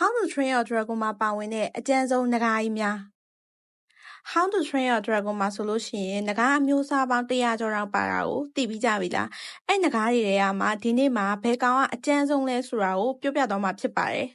How to Train Your Dragon မှာပါဝင်တဲ့အကျဉ်းဆုံးနဂါးကြီးများ How to Train Your Dragon မှာဆိုလို့ရှိရင်နဂါးအမျိုးအစားပေါင်း100ကျော်လောက်ပါတာကိုသိပြီးကြပြီလားအဲ့နဂါးတွေထဲကမှဒီနေ့မှာဘယ်ကောင်ကအကျဉ်းဆုံးလဲဆိုတာကိုပြောပြတော့မှာဖြစ်ပါတယ်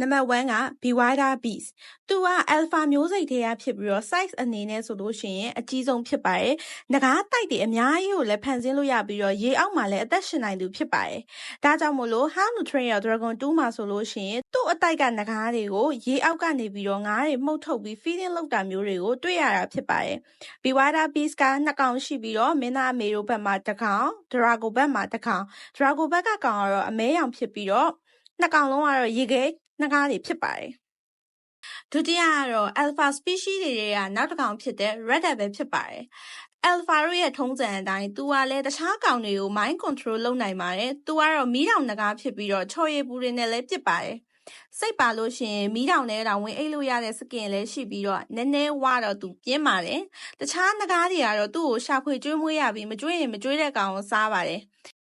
နံပါတ်1က Bewilder Beast သူက Alpha မျိုးစိတ်ထဲကဖြစ်ပြီးတော့ size အနေနဲ့ဆိုလို့ရှိရင်အကြီးဆုံးဖြစ်ပါတယ်။ငကားတိုက်တွေအများကြီးကိုလည်းဖန်ဆင်းလို့ရပြီးတော့ရေအောက်မှာလည်းအသက်ရှင်နိုင်သူဖြစ်ပါတယ်။ဒါကြောင့်မို့လို့ How to Train Your Dragon 2မှာဆိုလို့ရှိရင်သူ့အတိုက်ကငကားတွေကိုရေအောက်ကနေပြီးတော့ငါးတွေမှုတ်ထုတ်ပြီး feeding လုပ်တာမျိုးတွေကိုတွေ့ရတာဖြစ်ပါတယ်။ Bewilder Beast ကနှစ်ကောင်ရှိပြီးတော့မင်းသားအမေတို့ဘက်မှာတစ်ကောင် Drago ဘက်မှာတစ်ကောင် Drago ဘက်ကကောင်ကတော့အမဲရောင်ဖြစ်ပြီးတော့ နှစ်ကောင်လုံးကတော့ရေခဲနှကားတွေဖြစ်ပါတယ်။ဒုတိယကတော့ alpha species တွေထဲကနောက်တစ်ကောင်ဖြစ်တဲ့ red devil ဖြစ်ပါတယ်။ alpha တို့ရဲ့ထုံးစံအတိုင်းသူကလည်းတခြားကောင်တွေကို mind control လုပ်နိုင်ပါတယ်။သူကတော့မီးတောင်နှကားဖြစ်ပြီးတော့ချော်ရည်ပူတွေနဲ့လည်းဖြစ်ပါတယ်။စိတ်ပါလို့ရှိရင်မီးတောင်ထဲတောင်ဝင်အိတ်လို့ရတဲ့စကင်လည်းရှိပြီးတော့နည်းနည်းဝတော့သူပြင်းပါတယ်။တခြားနှကားတွေကတော့သူ့ကိုရှာဖွေကျွေးမွေးရပြီးမကျွေးရင်မကျွေးတဲ့ကောင်ကိုစားပါတယ်။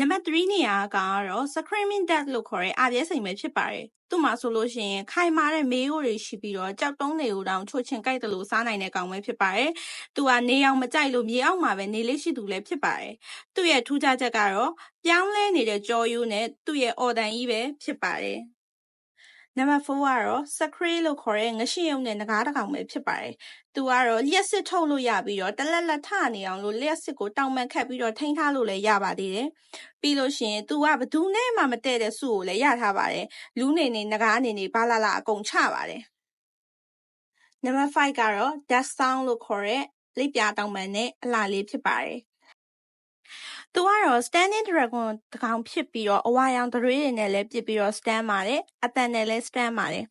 နံပါတ်3နေရာကတော့ screaming death လို့ခေါ်တဲ့အာပြဲစိန်ပဲဖြစ်ပါတယ်။သူ့မှာဆိုလို့ရှိရင်ခိုင်မာတဲ့မေးရိုးတွေရှိပြီးတော့ကြောက်တုံးတွေကိုတောင်ချိုချင်ကြိုက်တယ်လို့စားနိုင်တဲ့ကောင်ပဲဖြစ်ပါတယ်။သူကနေအောင်မကြိုက်လို့မြေအောက်မှာပဲနေလေးရှိသူလည်းဖြစ်ပါတယ်။သူ့ရဲ့ထူးခြားချက်ကတော့ပြောင်းလဲနေတဲ့ကြောရိုးနဲ့သူ့ရဲ့အော်တန်ကြီးပဲဖြစ်ပါတယ်။ နံပါတ်4ကတော့ Sacre လို့ခေါ်တဲ့ငရှိရုံနဲ့ငကားတစ်ကောင်ပဲဖြစ်ပါတယ်။သူကတော့လျှက်စစ်ထုတ်လို့ရပြီးတော့တလက်လက်ထနေအောင်လို့လျှက်စစ်ကိုတောင်ပန်ခတ်ပြီးတော့ထိန်းထားလို့လည်းရပါသေးတယ်။ပြီးလို့ရှိရင်သူကဘသူနဲ့မှမတည့်တဲ့စုကိုလည်းရထားပါတယ်။လူနေနေငကားနေနေဘာလာလာအကုန်ချပါတယ်။နံပါတ်5ကတော့ Death Sound လို့ခေါ်တဲ့လိပ်ပြာတောင်ပန်နဲ့အလှလေးဖြစ်ပါတယ်။ သူကတော့ standing dragon တကောင်ဖြစ်ပြီးတော့အဝါရောင်တရွေးတွေနဲ့လည်းပြစ်ပြီးတော့ stand ပါတယ်အတန်နဲ့လည်း stand ပါတယ်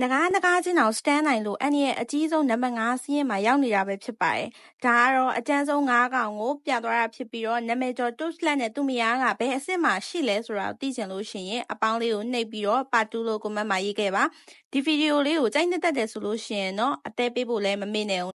နဂါးနဂါးချင်းအောင်စတန်းနိုင်လို့အန်ရဲ့အကြီးဆုံးနံပါတ်5စီးရင်မှာရောက်နေတာပဲဖြစ်ပါတယ်။ဒါကတော့အကျန်းဆုံး9ကောင်ကိုပြသွားတာဖြစ်ပြီးတော့နာမည်ကျော်တုတ်လက်နဲ့သူ့မယားကဘယ်အစ်စ်မှရှိလဲဆိုတာကိုသိချင်လို့ရှိရင်အပေါင်းလေးကိုနှိပ်ပြီးတော့ပါတူလို့ကွန်မန့်မှာရေးခဲ့ပါ။ဒီဗီဒီယိုလေးကိုကြိုက်နှစ်သက်တယ်ဆိုလို့ရှိရင်တော့အသေးပေးဖို့လည်းမမေ့နဲ့